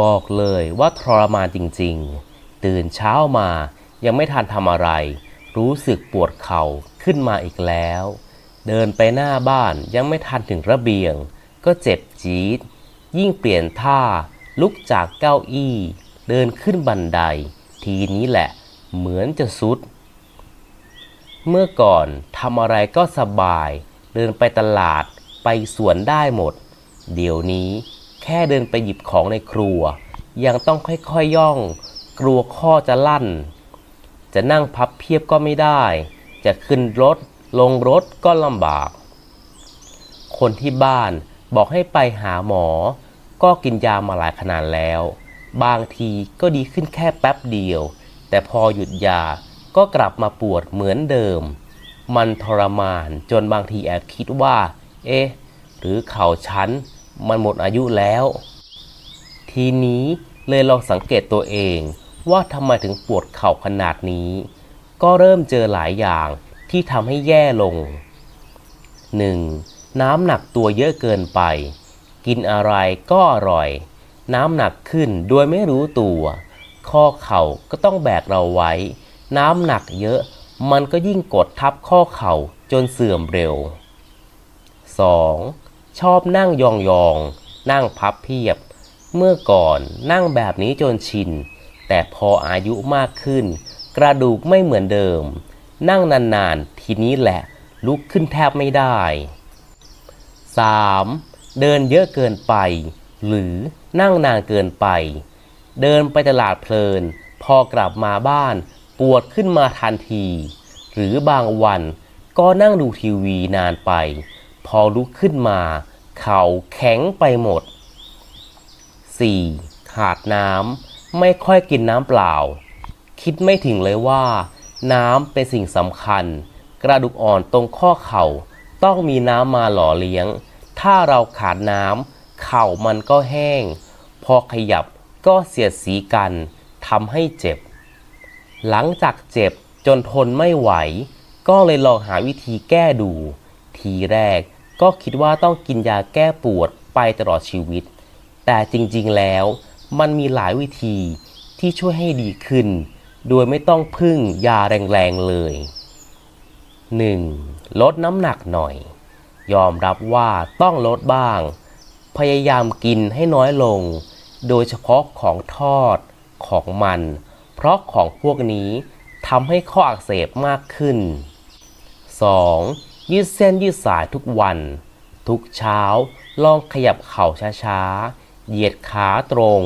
บอกเลยว่าทรมานจริงๆ ตื่นเช้ามายังไม่ทันทำอะไร รู้สึกปวดเข่าขึ้นมาอีกแล้ว เดินไปหน้าบ้านยังไม่ทันถึงระเบียง ก็เจ็บจี๊ด ยิ่งเปลี่ยนท่าลุกจากเก้าอี้ เดินขึ้นบันได ทีนี้แหละ เหมือนจะสุด เมื่อก่อนทำอะไรก็สบาย เดินไปตลาดไปสวนได้หมด เดี๋ยวนี้ แค่เดินไปหยิบของในครัว ยังต้องค่อยๆยย่อง กลัวข้อจะลั่น จะนั่งพับเพียบก็ไม่ได้ จะขึ้นรถ ลงรถก็ลำบาก คนที่บ้านบอกให้ไปหาหมอ ก็กินยามาหลายขนาดแล้ว บางทีก็ดีขึ้นแค่แป๊บเดียว แต่พอหยุดยาก็กลับมาปวดเหมือนเดิม มันทรมานจนบางทีแอบคิดว่า เอ๊ะ หรือเข่าฉัน มันหมดอายุแล้ว ทีนี้เลยลองสังเกตตัวเองว่าทำไมถึงปวดเข่าขนาดนี้ ก็เริ่มเจอหลายอย่างที่ทำให้แย่ลง 1. น้ำหนักตัวเยอะเกินไป กินอะไรก็อร่อย น้ำหนักขึ้นโดยไม่รู้ตัว ข้อเข่าก็ต้องแบกเราไว้ น้ำหนักเยอะมันก็ยิ่งกดทับข้อเข่าจนเสื่อมเร็ว 2. ชอบนั่งยองๆ นั่งพับเพียบ เมื่อก่อนนั่งแบบนี้จนชิน แต่พออายุมากขึ้น กระดูกไม่เหมือนเดิม นั่งนานๆ ทีนี้แหละ ลุกขึ้นแทบไม่ได้ 3. เดินเยอะเกินไป หรือนั่งนานเกินไป เดินไปตลาดเพลิน พอกลับมาบ้าน ปวดขึ้นมาทันที หรือบางวันก็นั่งดูทีวีนานไป พอลุกขึ้นมา เข่าแข็งไปหมด 4. ขาดน้ำไม่ค่อยกินน้ำเปล่า คิดไม่ถึงเลยว่า น้ำเป็นสิ่งสำคัญ กระดูกอ่อนตรงข้อเข่าต้องมีน้ำมาหล่อเลี้ยง ถ้าเราขาดน้ำเข่ามันก็แห้ง พอขยับก็เสียดสีกันทำให้เจ็บ หลังจากเจ็บจนทนไม่ไหว ก็เลยลองหาวิธีแก้ดู ทีแรก ก็คิดว่าต้องกินยาแก้ปวดไปตลอดชีวิต แต่จริงๆแล้วมันมีหลายวิธีที่ช่วยให้ดีขึ้น โดยไม่ต้องพึ่งยาแรงๆเลย 1. ลดน้ำหนักหน่อย ยอมรับว่าต้องลดบ้าง พยายามกินให้น้อยลง โดยเฉพาะของทอดของมัน เพราะของพวกนี้ทำให้ข้ออักเสบมากขึ้น 2. ยืดเส้นยืดสายทุกวัน ทุกเช้า ลองขยับเข่าช้าๆ เหยียดขาตรง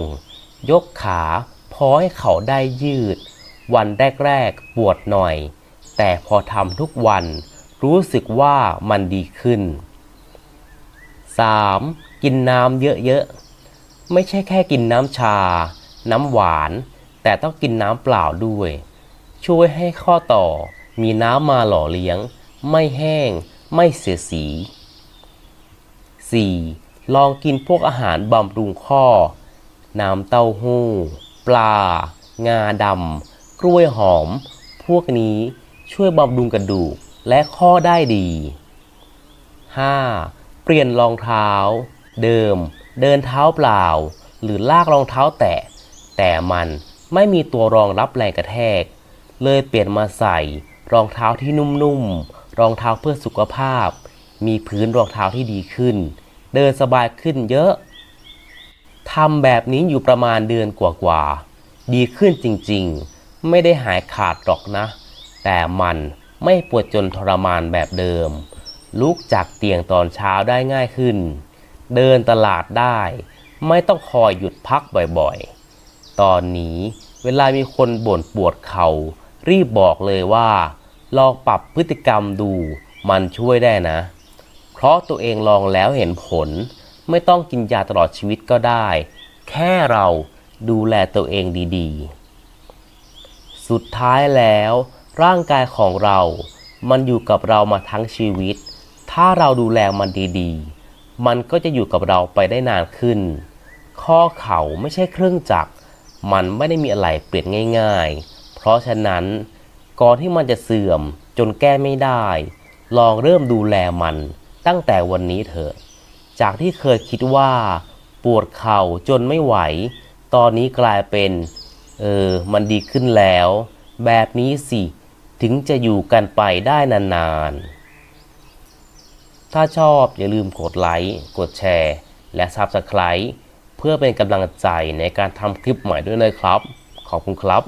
ยกขาพอให้เข่าได้ยืด วันแรกๆ ปวดหน่อย แต่พอทำทุกวัน รู้สึกว่ามันดีขึ้น 3. กินน้ำเยอะๆ ไม่ใช่แค่กินน้ำชา น้ำหวาน แต่ต้องกินน้ำเปล่าด้วย ช่วยให้ข้อต่อมีน้ำมาหล่อเลี้ยง ไม่แห้ง ไม่เสียสี 4. ลองกินพวกอาหารบำรุงข้อ น้ำเต้าหู้ ปลา งาดำ กล้วยหอม พวกนี้ช่วยบำรุงกระดูกและข้อได้ดี 5. เปลี่ยนรองเท้า เดิม เดินเท้าเปล่า หรือลากรองเท้าแตะ แต่มันไม่มีตัวรองรับแรงกระแทก เลยเปลี่ยนมาใส่รองเท้าที่นุ่มๆ รองเท้าเพื่อสุขภาพ มีพื้นรองเท้าที่ดีขึ้น เดินสบายขึ้นเยอะทำแบบนี้อยู่ประมาณเดือนกว่าๆ ดีขึ้นจริงๆ ไม่ได้หายขาดหรอกนะ แต่มันไม่ปวดจนทรมานแบบเดิม ลุกจากเตียงตอนเช้าได้ง่ายขึ้น เดินตลาดได้ ไม่ต้องคอยหยุดพักบ่อยๆ ตอนนี้เวลามีคนบ่นปวดเขา่ารีบบอกเลยว่า ลองปรับพฤติกรรมดูมันช่วยได้นะ เพราะตัวเองลองแล้วเห็นผล ไม่ต้องกินยาตลอดชีวิตก็ได้ แค่เราดูแลตัวเองดีๆ สุดท้ายแล้วร่างกายของเรา มันอยู่กับเรามาทั้งชีวิต ถ้าเราดูแลมันดีๆ มันก็จะอยู่กับเราไปได้นานขึ้น ข้อเข่าไม่ใช่เครื่องจักร มันไม่ได้มีอะไรเปลี่ยนง่าย ๆ เพราะฉะนั้น ก่อนที่มันจะเสื่อมจนแก้ไม่ได้ ลองเริ่มดูแลมันตั้งแต่วันนี้เถอะ จากที่เคยคิดว่า ปวดเข่าจนไม่ไหว ตอนนี้กลายเป็น เออ มันดีขึ้นแล้ว แบบนี้สิ ถึงจะอยู่กันไปได้นานๆ ถ้าชอบอย่าลืมกดไลค์ กดแชร์ และ Subscribe เพื่อเป็นกำลังใจในการทำคลิปใหม่ด้วยนะครับ ขอบคุณครับ